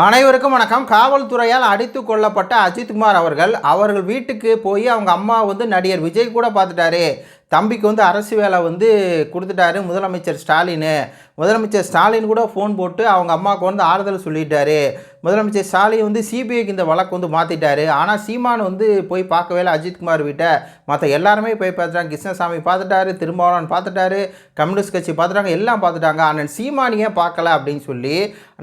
அனைவருக்கும் வணக்கம். காவல்துறையால் அடித்து கொல்லப்பட்ட அஜித்குமார் அவர்கள் அவர்கள் வீட்டுக்கு போய் அவங்க அம்மா வந்து நடிகர் விஜய் கூட பார்த்துட்டாரு. தம்பிக்கு வந்து அரசு வேலை வந்து கொடுத்துட்டாரு முதலமைச்சர் ஸ்டாலின். முதலமைச்சர் ஸ்டாலின் கூட ஃபோன் போட்டு அவங்க அம்மாவுக்கு வந்து ஆறுதல் சொல்லிட்டாரு. முதலமைச்சர் ஸ்டாலின் வந்து சிபிஐக்கு இந்த வழக்கு வந்து மாற்றிட்டாரு ஆனால் சீமான் வந்து போய் பார்க்கவே இல்லை. அஜித்குமார் வீட்டை மற்ற எல்லாருமே போய் பார்த்துட்டாங்க. கிருஷ்ணசாமி பார்த்துட்டாரு திருமாவளவன் பார்த்துட்டாரு கம்யூனிஸ்ட் கட்சி பார்த்துட்டாங்க எல்லாம் பார்த்துட்டாங்க. ஆனால் சீமானியே ஏன் பார்க்கல அப்படின்னு சொல்லி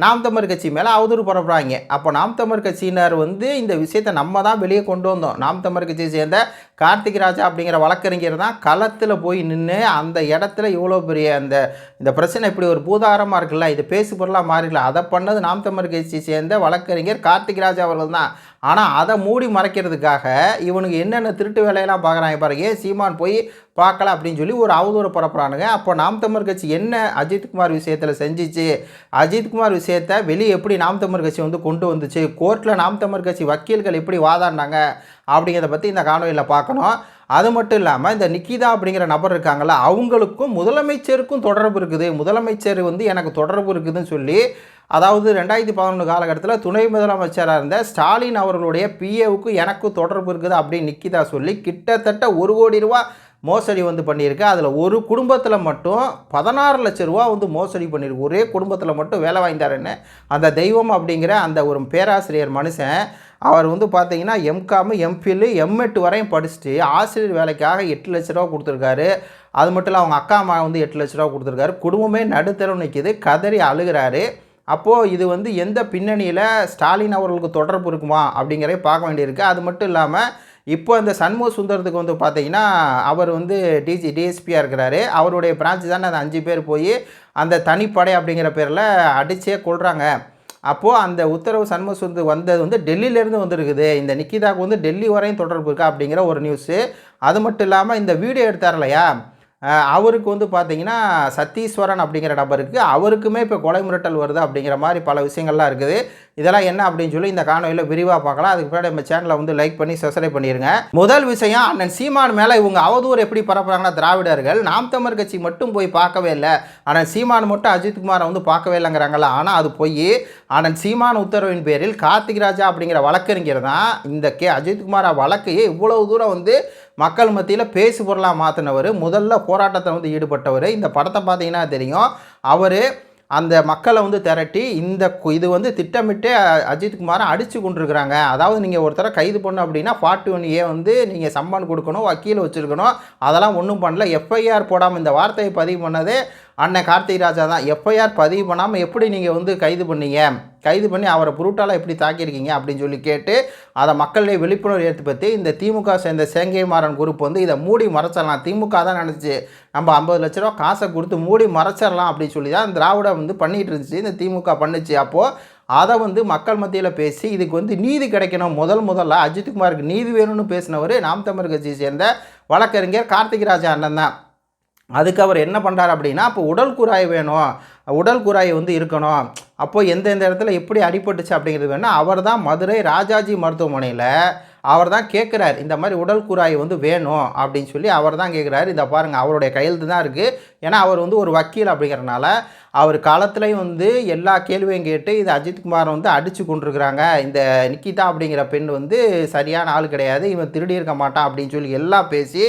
நாம் தமிழ் கட்சி மேலே அவதூறு பரப்புகிறாங்க அப்போ நாம் தமிழ் கட்சியினர் வந்து இந்த விஷயத்தை நம்ம தான் வெளியே கொண்டு வந்தோம். நாம் தமிழ் கட்சியை சேர்ந்த கார்த்திக் ராஜா அப்படிங்கிற வழக்கறிஞர் தான் களத்தில் போய் நின்று அந்த இடத்துல இவ்வளோ பெரிய அந்த இந்த பிரச்சனை இப்படி ஒரு பூதாரமாக இருக்குல்ல இது பேசு பொருளாக மாறிடல அதை பண்ணது நாம் தமிழ் கட்சியை சேர்ந்த வழக்கறிஞர் கார்த்திக் ராஜா அவர்கள் தான் ஆனால் அதை மூடி மறைக்கிறதுக்காக இவனுக்கு என்னென்ன திருட்டு வேலையெல்லாம் பார்க்குறாங்க பாருங்க. ஏன் சீமான் போய் பார்க்கல அப்படின்னு சொல்லி ஒரு அவதூறு பரப்புறானுங்க. அப்போ நாம் தமிழ் கட்சி என்ன அஜித்குமார் விஷயத்தில் செஞ்சிச்சு? அஜித்குமார் விஷயத்தை வெளியே எப்படி நாம் தமிழ் கட்சி வந்து கொண்டு வந்துச்சு? கோர்ட்டில் நாம் தமிழ் கட்சி வக்கீல்கள் எப்படி வாதாடினாங்க? அப்படிங்கிறத பற்றி இந்த காணொலியில் பார்க்கணும். அது மட்டும் இல்லாமல் இந்த நிக்கிதா அப்படிங்கிற நபர் இருக்காங்கல்ல அவங்களுக்கும் முதலமைச்சருக்கும் தொடர்பு இருக்குது. முதலமைச்சர் வந்து எனக்கு தொடர்பு இருக்குதுன்னு சொல்லி அதாவது ரெண்டாயிரத்தி பதினொன்று காலகட்டத்தில் துணை முதலமைச்சராக இருந்த ஸ்டாலின் அவர்களுடைய பிஏவுக்கு எனக்கு தொடர்பு இருக்குது அப்படின்னு நிக்கிதா சொல்லி கிட்டத்தட்ட ஒரு கோடி ரூபா மோசடி வந்து பண்ணியிருக்கு. அதில் ஒரு குடும்பத்தில் மட்டும் பதினாறு லட்ச ரூபா வந்து மோசடி பண்ணியிருக்கு. ஒரே குடும்பத்தில் மட்டும் வேலை வாங்கிட்டாருன்னு அந்த தெய்வம் அப்படிங்கிற அந்த ஒரு பேராசிரியர் மனுஷன் அவர் வந்து பார்த்தீங்கன்னா எம்காமு எம்ஃபில் எம்எட்டு வரையும் படிச்சுட்டு ஆசிரியர் வேலைக்காக எட்டு லட்ச ரூபா கொடுத்துருக்காரு. அது மட்டும் இல்லை அவங்க அக்கா அம்மா வந்து எட்டு லட்ச ரூபா கொடுத்துருக்காரு. குடும்பமே நடுத்தரம் நிற்கிது கதறி அழுகிறாரு. அப்போது இது வந்து எந்த பின்னணியில் ஸ்டாலின் அவர்களுக்கு தொடர்பு இருக்குமா அப்படிங்கிறத பார்க்க வேண்டியிருக்கு. அது மட்டும் இல்லாமல் இப்போ அந்த சண்முக சுந்தரத்துக்கு வந்து பார்த்தீங்கன்னா அவர் வந்து டிஜி டிஎஸ்பியாக இருக்கிறாரு. அவருடைய பிரான்ச்சு தானே அந்த அஞ்சு பேர் போய் அந்த தனிப்படை அப்படிங்கிற பேரில் அடித்தே கொள்கிறாங்க அப்போது அந்த உத்தரவு சண்முக சுந்தர் வந்தது வந்து டெல்லியிலேருந்து வந்திருக்குது. இந்த நிக்கிதாக்கு வந்து டெல்லி வரையும் தொடர்பு இருக்கா அப்படிங்கிற ஒரு நியூஸு அது மட்டும் இல்லாமல் இந்த வீடியோ எடுத்தார் இல்லையா? அவருக்கு வந்து பார்த்திங்கன்னா சத்தீஸ்வரன் அப்படிங்கிற நபருக்கு அவருக்குமே இப்போ கொலை மிரட்டல் வருது அப்படிங்கிற மாதிரி பல விஷயங்கள்லாம் இருக்குது. இதெல்லாம் என்ன அப்படின்னு சொல்லி இந்த காணொலியில் விரிவாக பார்க்கலாம். அதுக்கு பின்னாடி நம்ம சேனலை வந்து லைக் பண்ணி சப்ஸ்கிரைப் பண்ணிடுங்க முதல் விஷயம் அண்ணன் சீமான் மேலே இவங்க அவதூறு எப்படி பரப்புறாங்கன்னா திராவிடர்கள். நாம் தமிழ் கட்சி மட்டும் போய் பார்க்கவே இல்லை. ஆனால் சீமான் மட்டும் அஜித்குமாரை வந்து பார்க்கவே இல்லைங்கிறாங்களா ஆனால் அது போய் ஆனால் சீமான் உத்தரவின் பேரில் கார்த்திக் ராஜா அப்படிங்கிற வழக்கறிஞர் தான் இந்த கே. அஜித்குமார் வழக்கையே இவ்வளவு தூரம் வந்து மக்கள் மத்தியில் பேசு பொருளாக மாற்றினவர் முதல்ல போராட்டத்தில் வந்து ஈடுபட்டவர். இந்த படத்தை பார்த்தீங்கன்னா தெரியும். அவர் அந்த மக்களை வந்து திரட்டி இந்த இது வந்து திட்டமிட்டு அஜித்குமாரை அடித்து கொண்டிருக்கிறாங்க. அதாவது நீங்கள் ஒருத்தரை கைது பண்ணணும் அப்படின்னா ஃபார்ட்டி ஒன் ஏ வந்து நீங்கள் சம்மன் கொடுக்கணும் வக்கீல் வச்சுருக்கணும். அதெல்லாம் ஒன்றும் பண்ணல. எஃப்ஐஆர் போடாமல் இந்த வார்த்தையை பதிவு பண்ணதே அண்ணன் கார்த்திக் ராஜா தான். எஃப்ஐஆர் பதிவு பண்ணாமல் எப்படி நீங்கள் வந்து கைது பண்ணீங்க? கைது பண்ணி அவரை புருட்டால் எப்படி தாக்கியிருக்கீங்க அப்படின்னு சொல்லி கேட்டு அதை மக்களிடையே விழிப்புணர்வு ஏற்படுத்தி இந்த திமுக சேர்ந்த சேங்கை மாறன் குரூப் வந்து இதை மூடி மறைச்சிடலாம். திமுக தான் நினச்சி நம்ம ஐம்பது லட்ச ரூபா காசை கொடுத்து மூடி மறைச்சிடலாம் அப்படின்னு சொல்லி தான் திராவிட வந்து பண்ணிகிட்டு இருந்துச்சு. இந்த திமுக பண்ணுச்சு. அப்போது அதை வந்து மக்கள் மத்தியில் பேசி இதுக்கு வந்து நீதி கிடைக்கணும். முதல் முதல்ல அஜித்குமாருக்கு நீதி வேணும்னு பேசினவர் நாம் தமிழ் கட்சியை சேர்ந்த வழக்கறிஞர் கார்த்திக் ராஜா அண்ணன் தான். அதுக்கு அவர் என்ன பண்ணுறாரு அப்படின்னா அப்போ உடல் குறாய் வேணும். உடல் குறாய் வந்து இருக்கணும். அப்போது எந்தெந்த இடத்துல எப்படி அடிபட்டுச்சு அப்படிங்கிறது வேணும் அவர் தான் மதுரை ராஜாஜி மருத்துவமனையில் அவர் தான் கேட்குறாரு இந்த மாதிரி உடல் குறாய் வந்து வேணும் அப்படின்னு சொல்லி அவர் தான் கேட்குறாரு இதை பாருங்கள் அவருடைய கையெழுத்து தான் இருக்குது ஏன்னா அவர் வந்து ஒரு வக்கீல் அப்படிங்கிறனால அவர் காலத்துலேயும் வந்து எல்லா கேள்வியும் கேட்டு இது அஜித்குமார் வந்து அடித்து கொண்டிருக்கிறாங்க. இந்த நிக்கிதா அப்படிங்கிற பெண் வந்து சரியான ஆள் கிடையாது. இவன் திருடி இருக்க மாட்டான் அப்படின்னு சொல்லி எல்லாம் பேசி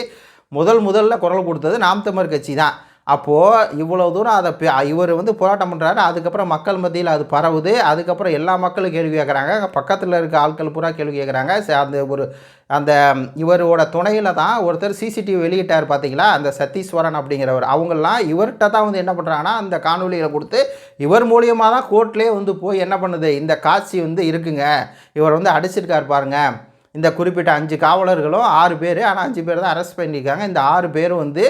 முதல் முதல்ல குரல் கொடுத்தது நாம் தமிழ் கட்சி தான் அப்போது இவ்வளோ தூரம் அதை பே- இவர் வந்து போராட்டம் பண்ணுறாரு அதுக்கப்புறம் மக்கள் மத்தியில் அது பரவுது அதுக்கப்புறம் எல்லா மக்களும் கேள்வி கேட்குறாங்க பக்கத்தில் இருக்க ஆட்கள் பூரா கேள்வி கேட்குறாங்க. அந்த ஒரு அந்த இவரோட துணையில் தான் ஒருத்தர் சிசிடிவி வெளியிட்டார் பார்த்தீங்களா அந்த சத்தீஸ்வரன் அப்படிங்கிறவர். அவங்களாம் இவர்கிட்ட தான் வந்து என்ன பண்ணுறாங்கன்னா அந்த காணொலிகளை கொடுத்து இவர் மூலியமாக தான் கோர்ட்லேயே வந்து போய் என்ன பண்ணுது? இந்த காட்சி வந்து இருக்குங்க. இவர் வந்து அடிச்சிருக்கார் பாருங்கள் இந்த குறிப்பிட்ட அஞ்சு காவலர்களும் ஆறு பேர் ஆனால் அஞ்சு பேர் தான் அரெஸ்ட் பண்ணியிருக்காங்க. இந்த ஆறு பேரும் வந்து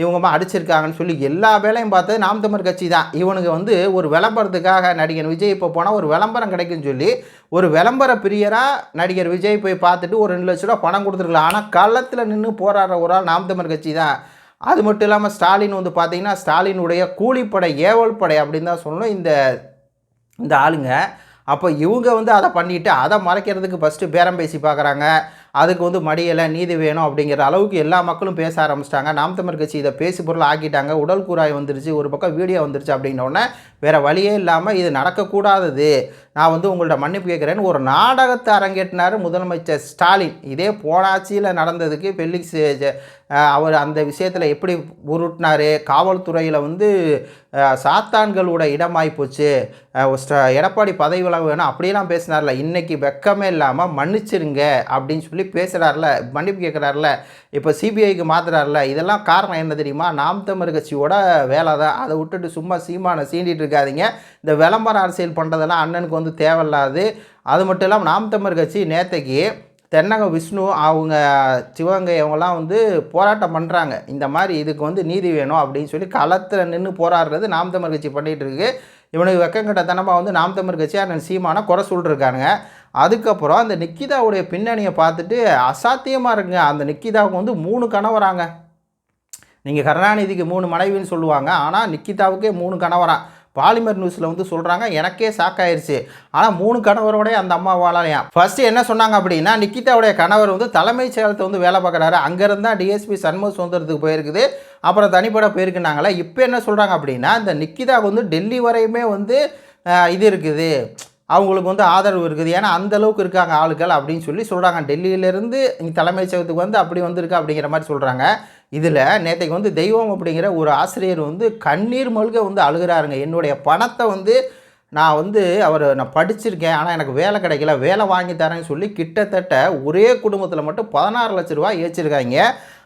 இவங்கம்மா அடிச்சிருக்காங்கன்னு சொல்லி எல்லா வேலையும் பார்த்தது நாம் தமிழ் கட்சி தான். இவனுக்கு வந்து ஒரு விளம்பரத்துக்காக நடிகர் விஜய் இப்போ போனால் ஒரு விளம்பரம் கிடைக்குன்னு சொல்லி ஒரு விளம்பர பிரியராக நடிகர் விஜய் போய் பார்த்துட்டு ஒரு ரெண்டு லட்ச ரூபா பணம் கொடுத்துருக்கலாம். ஆனால் களத்தில் நின்று போராடுற ஒரு ஆள் நாம் தமிழ் கட்சி தான். அது மட்டும் இல்லாமல் ஸ்டாலின் வந்து பார்த்தீங்கன்னா ஸ்டாலினுடைய கூலிப்படை ஏவல் படை அப்படின்னு தான் சொல்லணும். இந்த இந்த ஆளுங்க அப்போ இவங்க வந்து அதை பண்ணிவிட்டு அதை மறைக்கிறதுக்கு ஃபஸ்ட்டு பேரம் பேசி பார்க்குறாங்க. அதுக்கு வந்து மடியலை நீதி வேணும் அப்படிங்கிற அளவுக்கு எல்லா மக்களும் பேச ஆரம்பிச்சிட்டாங்க. நாம் தமிழ் கட்சி இதை பேசி பொருள் ஆக்கிட்டாங்க. உடல் கூறாய் வந்துருச்சு ஒரு பக்கம் வீடியோ வந்துருச்சு அப்படின்னோடனே வேறு வழியே இல்லாமல் இது நடக்கக்கூடாதது. நான் வந்து உங்கள்ட்ட மன்னிப்பு கேட்குறேன்னு ஒரு நாடகத்தை அரங்கேற்றினார் முதலமைச்சர் ஸ்டாலின். இதே போனாட்சியில் நடந்ததுக்கு பெல்லிக்ஸ் அவர் அந்த விஷயத்தில் எப்படி உருட்டினார்? காவல்துறையில் வந்து சாத்தான்களோட இடமாய் போச்சு. எடப்பாடி பதவி விலக வேணும். அப்படியெல்லாம் பேசினார்ல. இன்றைக்கி வெக்கமே இல்லாமல் மன்னிச்சிருங்க அப்படின்னு சொல்லி பேசுகிறார்ல மன்னிப்பு கேட்குறாருல. இப்போ சிபிஐக்கு மாத்துறாருல. இதெல்லாம் காரணம் என்ன தெரியுமா? நாம் தமிழ் கட்சியோட வேலை தான் அதை விட்டுட்டு சும்மா சீமானை சீண்டிட்டு இருக்காதீங்க. இந்த விளம்பர அரசியல் பண்ணுறதெல்லாம் அண்ணனுக்கு வந்து வந்து தேவையில்லாது. அது மட்டும் இல்லாமல் நாம் தமிழ் கட்சி நேத்தைக்கு தென்னக விஷ்ணு அவங்க சிவகங்கை இவங்கெல்லாம் வந்து போராட்டம் பண்ணுறாங்க இந்த மாதிரி இதுக்கு வந்து நீதி வேணும் அப்படின்னு சொல்லி களத்தில் நின்று போராடுறது நாம் தமிழ் கட்சி பண்ணிகிட்டு இருக்கு. இவனுக்கு வெக்கங்கட்டத்தனமாக வந்து நாம் தமிழ் கட்சி அண்ணன் சீமான குறை சொல்லிருக்கானுங்க. அதுக்கப்புறம் அந்த நிக்கிதாவுடைய பின்னணியை பார்த்துட்டு அசாத்தியமாக இருக்குங்க. அந்த நிக்கிதாவுக்கு வந்து மூணு கணவராங்க. நீங்கள் கருணாநிதிக்கு மூணு மனைவின்னு சொல்லுவாங்க. ஆனால் நிக்கிதாவுக்கே மூணு கணவரான் பாலிமர் நியூஸில் வந்து சொல்கிறாங்க எனக்கே ஷாக் ஆயிடுச்சு ஆனால் மூணு கணவரோடய அந்த அம்மா வாழலையாம் ஃபஸ்ட்டு என்ன சொன்னாங்க அப்படின்னா நிக்கிதாவுடைய கணவர் வந்து தலைமைச் செயலத்தை வந்து வேலை பார்க்குறாரு. அங்கேருந்து தான் டிஎஸ்பி சண்முக சுதந்திரத்துக்கு போயிருக்குது. அப்புறம் தனிப்பட போயிருக்குனாங்களே இப்போ என்ன சொல்கிறாங்க அப்படின்னா இந்த நிக்கிதாவுக்கு வந்து டெல்லி வரையுமே வந்து இது இருக்குது. அவங்களுக்கு வந்து ஆதரவு இருக்குது. ஏன்னா அந்த அளவுக்கு இருக்காங்க ஆளுகள் அப்படின்னு சொல்லி சொல்கிறாங்க டெல்லியிலேருந்து இங்கே தலைமைச் செயலத்துக்கு வந்து அப்படி வந்திருக்கு அப்படிங்கிற மாதிரி சொல்கிறாங்க இதில் நேற்றைக்கு வந்து தெய்வம் அப்படிங்கிற ஒரு ஆசிரியர் வந்து கண்ணீர் மல்க வந்து அழுகிறாருங்க. என்னுடைய பணத்தை வந்து நான் வந்து அவர் நான் படிச்சிருக்கேன். ஆனால் எனக்கு வேலை கிடைக்கல. வேலை வாங்கி தரேன்னு சொல்லி கிட்டத்தட்ட ஒரே குடும்பத்தில் மட்டும் பதினாறு லட்ச ரூபா ஏச்சிருக்காங்க.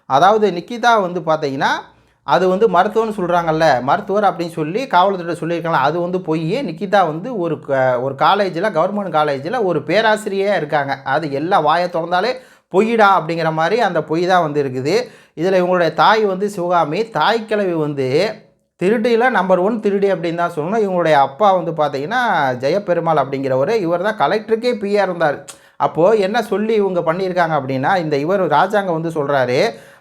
அதாவது நிக்கிதா வந்து பார்த்தீங்கன்னா அது வந்து மருத்துவம்னு சொல்கிறாங்கல்ல மருத்துவர் அப்படின்னு சொல்லி காவல்துறை சொல்லியிருக்காங்க. அது வந்து போய் நிக்கிதா வந்து ஒரு க- ஒரு காலேஜில் கவர்மெண்ட் காலேஜில் ஒரு பேராசிரியராக இருக்காங்க. அது எல்லா வாயை திறந்தாலே பொய்டா அப்படிங்கிற மாதிரி அந்த பொய் தான் வந்து இருக்குது. இதில் இவங்களுடைய தாய் வந்து சிவகாமி தாய்க்கிழவி வந்து திருடியில் நம்பர் ஒன் திருடி அப்படின்னு தான் சொல்லணும். இவங்களுடைய அப்பா வந்து பார்த்தீங்கன்னா ஜெயப்பெருமாள் அப்படிங்கிறவர். இவர் தான் கலெக்டருக்கே பிஆர் இருந்தார். அப்போது என்ன சொல்லி இவங்க பண்ணியிருக்காங்க அப்படின்னா இந்த இவர் ராஜாங்க வந்து சொல்கிறாரு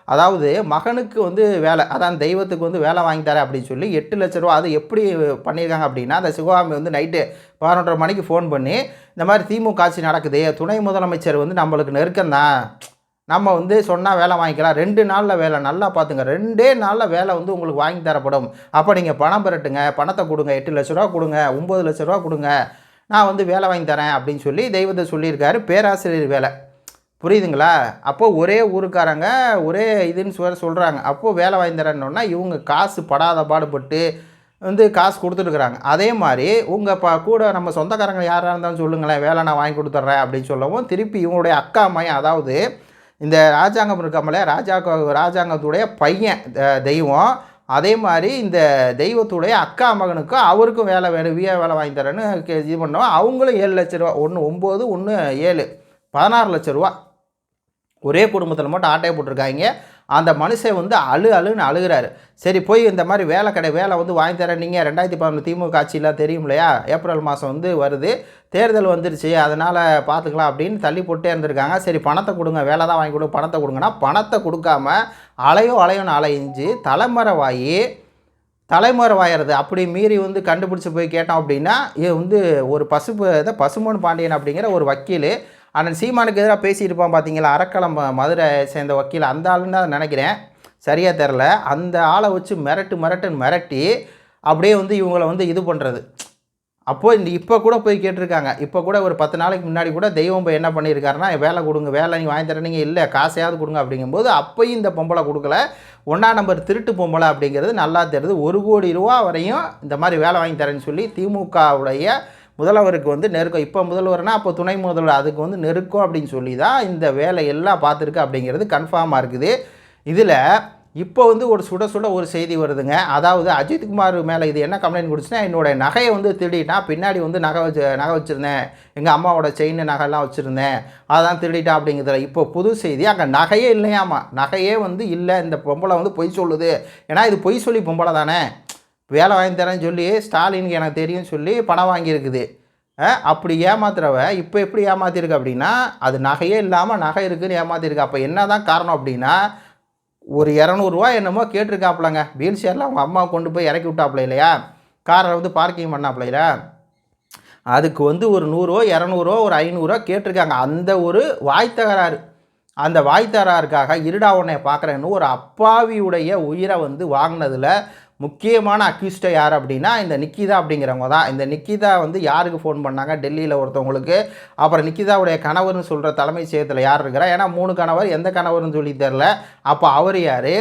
அதாவது மகனுக்கு வந்து வேலை அதான் தெய்வத்துக்கு வந்து வேலை வாங்கி தரேன் அப்படின்னு சொல்லி எட்டு லட்ச ரூபா அது எப்படி பண்ணியிருக்காங்க அப்படின்னா அந்த சிவகாமி வந்து நைட்டு பதினொன்றரை மணிக்கு ஃபோன் பண்ணி இந்த மாதிரி திமுக ஆட்சி நடக்குது துணை முதலமைச்சர் வந்து நம்மளுக்கு நெருக்கம்தான் நம்ம வந்து சொன்னால் வேலை வாங்கிக்கலாம் ரெண்டு நாளில் வேலை நல்லா பார்த்துங்க ரெண்டே நாளில் வேலை வந்து உங்களுக்கு வாங்கி தரப்படும். அப்போ நீங்கள் பணம் பெறட்டுங்க பணத்தை கொடுங்க எட்டு லட்ச ரூபா கொடுங்க ஒம்பது லட்ச ரூபா கொடுங்க நான் வந்து வேலை வாங்கி தரேன் அப்படின்னு சொல்லி தெய்வத்தை சொல்லியிருக்காரு பேராசிரியர் வேலை. புரியுதுங்களா? அப்போது ஒரே ஊருக்காரங்க ஒரே இதுன்னு வேறு சொல்கிறாங்க அப்போது வேலை வாங்கி இவங்க காசு படாத பாடுபட்டு வந்து காசு கொடுத்துருக்குறாங்க அதே மாதிரி உங்கள் ப கூட நம்ம சொந்தக்காரங்க யாராக இருந்தாலும் சொல்லுங்களேன் வேலை நான் வாங்கி கொடுத்துட்றேன் அப்படின்னு சொல்லவும் திருப்பி இவங்களுடைய அக்கா மையம் அதாவது இந்த ராஜாங்கம் இருக்காமலே ராஜா ராஜாங்கத்துடைய பையன் த- தெய்வம். அதே மாதிரி இந்த தெய்வத்துடைய அக்கா மகனுக்கும் அவருக்கும் வேலை வேணும். வியா வேலை வாங்கி தரேன்னு கே- இது பண்ணோம். அவங்களும் ஏழு லட்ச ரூபா ஒன்று ஒம்பது ஒன்று ஏழு. பதினாறு லட்ச ரூபா. ஒரே குடும்பத்தில் மட்டும் ஆட்டையை போட்டிருக்காங்க. அந்த மனுஷன் வந்து அழு அழுன்னு அழுகிறாரு. சரி போய் இந்த மாதிரி வேலை கடை வேலை வந்து வாங்கி தரேன். நீங்கள் ரெண்டாயிரத்தி பதினொன்று திமுக ஆட்சியெலாம் தெரியும் இல்லையா? ஏப்ரல் மாதம் வந்து வருது. தேர்தல் வந்துருச்சு. அதனால் பார்த்துக்கலாம் அப்படின்னு தள்ளி போட்டே இருந்திருக்காங்க. சரி பணத்தை கொடுங்க. வேலை தான் வாங்கி கொடுங்க பணத்தை கொடுங்கன்னா பணத்தை கொடுக்காம அலையோ அலையோன்னு அலைஞ்சு தலைமறைவாயி தலைமுறைவாயிறது. அப்படி மீறி வந்து கண்டுபிடிச்சி போய் கேட்டோம் அப்படின்னா இது வந்து ஒரு பசுப்பு இதை பசுமன் பாண்டியன் அப்படிங்கிற ஒரு வக்கீல் அண்ணன் சீமானுக்கு எதிராக பேசியிருப்பான் பார்த்தீங்களா அரக்கலம் மதுரை சேர்ந்த வக்கீல். அந்த ஆளுன்னு தான் நினைக்கிறேன். சரியாக தெரில அந்த ஆளை வச்சு மிரட்டு மிரட்டுன்னு மிரட்டி அப்படியே வந்து இவங்களை வந்து இது பண்ணுறது அப்போது இந்த இப்போ கூட போய் கேட்டிருக்காங்க. இப்போ கூட ஒரு பத்து நாளைக்கு முன்னாடி கூட தெய்வம் போய் என்ன பண்ணியிருக்காருன்னா வேலை கொடுங்க வேலை நீங்கள் வாங்கி தரீங்க இல்லை காசையாவது கொடுங்க அப்படிங்கும்போது அப்போயும் இந்த பொம்பளை கொடுக்கல. ஒன்றா நம்பர் திருட்டு பொம்பளை அப்படிங்கிறது நல்லா தெரியுது. ஒரு கோடி ரூபா வரையும் இந்த மாதிரி வேலை வாங்கி தரேன்னு சொல்லி திமுகவுடைய முதல்வருக்கு வந்து நெருக்கம். இப்போ முதல்வர்னா அப்போ துணை முதல்வர் அதுக்கு வந்து நெருக்கம் அப்படின்னு சொல்லி தான் இந்த வேலையெல்லாம் பார்த்துருக்கு அப்படிங்கிறது கன்ஃபார்மாக இருக்குது. இதில் இப்போ வந்து ஒரு சுட சுட ஒரு செய்தி வருதுங்க. அதாவது அஜித்குமார் மேலே இது என்ன கம்ப்ளைண்ட் கொடுச்சுன்னா என்னோட நகையை வந்து திருடிட்டான். பின்னாடி வந்து நகை வச்சு நகை வச்சுருந்தேன். எங்கள் அம்மாவோட செயின் நகைலாம் வச்சுருந்தேன். அதான் திருடிட்டா அப்படிங்கிறதுல. இப்போ புது செய்தி அங்கே நகையே இல்லையாமா? நகையே வந்து இல்லை. இந்த பொம்பளை வந்து பொய் சொல்லுது. ஏன்னா இது பொய் சொல்லி பொம்பளை தானே வேலை வாங்கி தரேன்னு சொல்லி ஸ்டாலினுக்கு எனக்கு தெரியும்னு சொல்லி பணம் வாங்கியிருக்குது. அப்படி ஏமாத்துறவ இப்போ எப்படி ஏமாத்திருக்கு அப்படின்னா அது நகையே இல்லாமல் நகை இருக்குன்னு ஏமாத்திருக்கு. அப்போ என்ன தான் காரணம் அப்படின்னா ஒரு இரநூறுவா என்னமோ கேட்டிருக்காப்புலங்க. வீல் சேரில் அவங்க அம்மா கொண்டு போய் இறக்கி விட்டாப்புல இல்லையா? காரை வந்து பார்க்கிங் பண்ணாப்புல இல்லையா? அதுக்கு வந்து ஒரு நூறுரூவா இரநூறுவா ஒரு ஐநூறுரூவா கேட்டிருக்காங்க. அந்த ஒரு வாய்த்தகராறு. அந்த வாய்த்தகராருக்காக இருடா உன்னை பார்க்குறேன்னு ஒரு அப்பாவியுடைய உயிரை வந்து வாங்கினதில் முக்கியமான அக்யூஸ்டை யார் அப்படின்னா இந்த நிக்கிதா அப்படிங்கிறவங்க தான். இந்த நிக்கிதா வந்து யாருக்கு ஃபோன் பண்ணாங்க? டெல்லியில் ஒருத்தவங்களுக்கு. அப்புறம் நிக்கிதாவுடைய கணவர்னு சொல்கிற தலைமைச் செயலகத்தில் யார் இருக்கிறா? ஏன்னா மூணு கணவர். எந்த கணவர்னு சொல்லி தெரில அப்போ அவர் யார்?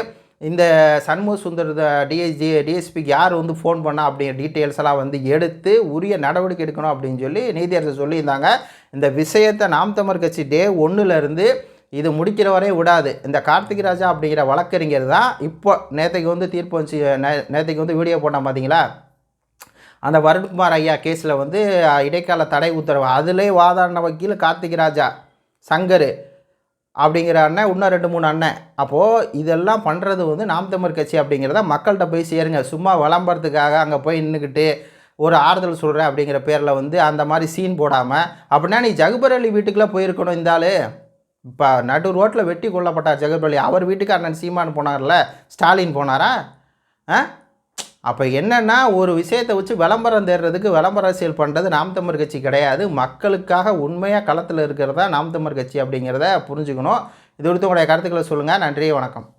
இந்த சண்முக சுந்தர் டிஎஸ்ஜி டிஎஸ்பிக்கு யார் வந்து ஃபோன் பண்ணால் அப்படிங்கிற டீட்டெயில்ஸ் எல்லாம் வந்து எடுத்து உரிய நடவடிக்கை எடுக்கணும் அப்படின்னு சொல்லி நீதியரசர் சொல்லியிருந்தாங்க. இந்த விஷயத்தை நாம் தமிழ் கட்சி டே ஒன்றுலேருந்து இது முடிக்கிற வரை விடாது. இந்த கார்த்திக் ராஜா அப்படிங்கிற வழக்கறிஞர் தான் இப்போ நேற்றைக்கு வந்து தீர்ப்பு வந்துச்சு நே- நேற்றைக்கு வந்து வீடியோ போட்டால் பார்த்தீங்களா அந்த வருண்குமார் ஐயா கேஸில் வந்து இடைக்கால தடை உத்தரவு. அதிலே வாதாடின வக்கீல் கார்த்திக் ராஜா சங்கர் அப்படிங்கிற அண்ணன் இன்னும் ரெண்டு மூணு அண்ணன். அப்போது இதெல்லாம் பண்ணுறது வந்து நாம் தமிழ் கட்சி அப்படிங்கிறத மக்கள்கிட்ட போய் சேருங்க. சும்மா விளம்பரத்துக்காக அங்கே போய் நின்றுக்கிட்டு ஒரு ஆறுதல் சொல்கிறேன் அப்படிங்கிற பேரில் வந்து அந்த மாதிரி சீன் போடாமல் அப்படின்னா நீ ஜகுபர் அலி வீட்டுக்குள்ளே போயிருக்கணும் இந்த இப்போ நடு ரோட்டில் வெட்டி கொல்லப்பட்டார் ஜெகபலி. அவர் வீட்டுக்கு அண்ணன் சீமான் போனார்ல ஸ்டாலின் போனாரா? ஆ? அப்போ என்னென்னா ஒரு விஷயத்தை வச்சு விளம்பரம் தேடுறதுக்கு விளம்பர அரசியல் பண்ணுறது நாம் தமிழ் கட்சி கிடையாது. மக்களுக்காக உண்மையாக களத்தில் இருக்கிறதா நாம் தமிழ் கட்சி அப்படிங்கிறத புரிஞ்சுக்கணும். இது குறித்து உங்களுடைய கருத்துக்களை சொல்லுங்கள் நன்றி வணக்கம்.